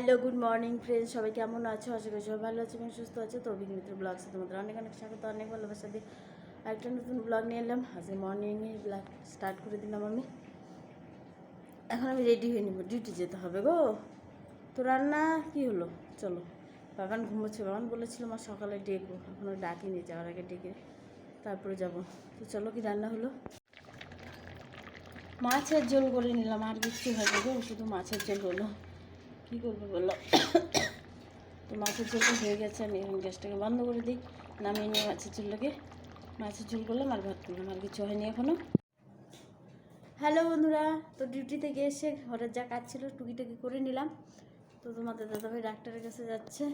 Hello, good morning friends. সবাই কেমন আছো? আশা করি সবাই ভালো আছে এবং সুস্থ আছে। তো অভিজ্ঞ মিত্র ব্লগসে তোমাদের অনেক অনেক স্বাগত, অনেক ভালোবাসা দিয়ে একটা নতুন ব্লগ নিয়ে এলাম। আজকে মর্নিংয়ে ব্লগ স্টার্ট করে দিলাম আমি। এখন আমি রেডি হয়ে নিব। ডিউটি যেতে হবে গো। তো রান্না কি হলো? চলো। বাগান ঘুমোচ্ছে। বাগান বলেছিল মা সকালে ডেকবো এখনও ডাকিনি, যাওয়ার আগে ডেকে তারপরে যাব। তো চলো কি রান্না হলো? মাছের ঝোল করে নিলাম। আর কিচ্ছু হবে গো, শুধু মাছের ঝোল হলো। কী করব বলো? তো মাছের ঝোলটা হয়ে গেছে, আমি এখন গ্যাসটাকে বন্ধ করে দিই। নামিয়ে নিয়ে মাছের ঝোলটাকে। মাছের ঝোল করলাম আর ভাত করলাম, আর কিছু হয়নি এখনও হ্যালো বন্ধুরা, তো ডিউটি থেকে এসে ঘরের যা কাজ ছিল টুকিটাকি করে নিলাম। তো তোমাদের দাদাভাই ডাক্তারের কাছে যাচ্ছে।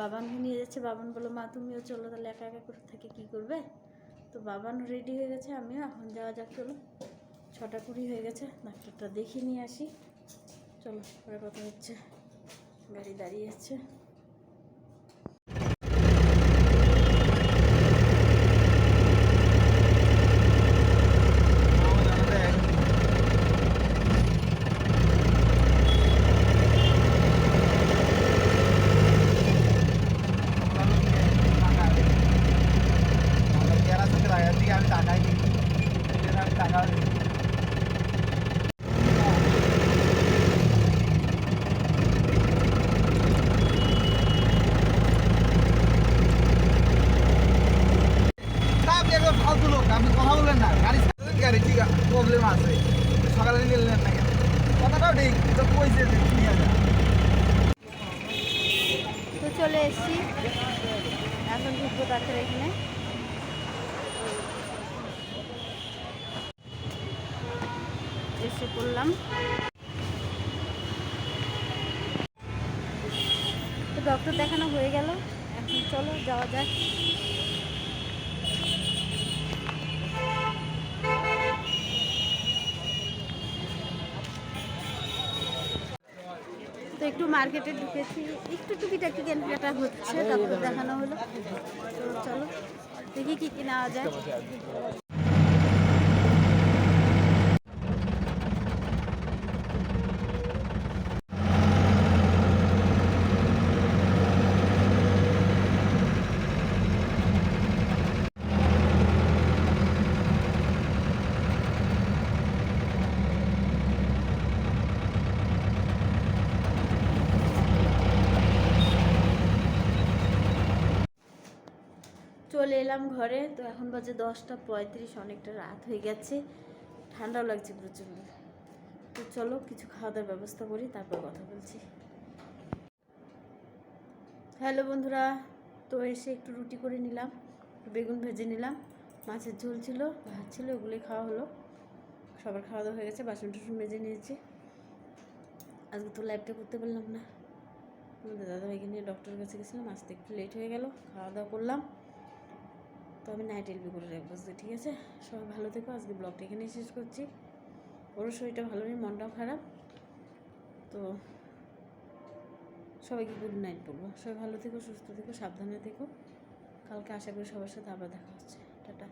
বাবানকে নিয়ে যাচ্ছে, বাবান বলল, মা, তুমিও চলো, তাহলে একা একা করে থেকে কী করবে? তো বাবানও রেডি হয়ে গেছে, আমিও এখন যাওয়া যাক, চলো। ছটা কুড়ি হয়ে গেছে, ডাক্তারটা দেখিয়ে নিয়ে আসি। চলো পরে কথা হচ্ছে। গাড়ি দাঁড়িয়ে আছে আমি টাকাই দিই আমি টাকা না, আপনি একদম ফালতু লোক প্রবলেম আছে সকালে নিলেন না কেন কথাটাও ঠিক তো কইছে নিয়ে তো চলে এসছি। এখন ঢুকবো ডাক্তার এখানে। এসে পড়লাম। তো ডক্টর দেখানো হয়ে গেল। এখন চলো, যাওয়া যাক। তো একটু মার্কেটে ঢুকেছি, একটু টুকিটাকি কেনাকাটা হচ্ছে, তারপরে দেখানো হলো। চলো, দেখি কি কি নেওয়া যায়। চলে এলাম ঘরে। তো এখন বাজে দশটা পঁয়ত্রিশ, অনেকটা রাত হয়ে গেছে। ঠান্ডাও লাগছে প্রচণ্ড। তো চলো কিছু খাওয়া দাওয়ার ব্যবস্থা করি, তারপর কথা বলছি। হ্যালো বন্ধুরা, তো এসে একটু রুটি করে নিলাম, বেগুন ভেজে নিলাম। মাছের ঝোল ছিল, ভাত ছিল, ওগুলোই খাওয়া হলো। সবার খাওয়া দাওয়া হয়ে গেছে, বাসন টাসন মেজে নিয়েছি। আজকে তো লাইভটা করতে পারলাম না। আমাদের দাদাভাইকে নিয়ে ডক্টরের কাছে গেছিলাম আসতে একটু লেট হয়ে গেল খাওয়া দাওয়া করলাম। তো আমি নাইট এলবি করে রাখব ঠিক আছে? সবাই ভালো থেকো, আজকে ব্লগটা এখানেই শেষ করছি। ওরও শরীরটা ভালো নেই, মনটাও খারাপ। তো সবাইকে গুড নাইট বলব। সবাই ভালো থেকো, সুস্থ থেকো, সাবধানে থেকো। কালকে আশা করি সবার সাথে আবার দেখা হচ্ছে। টাটা।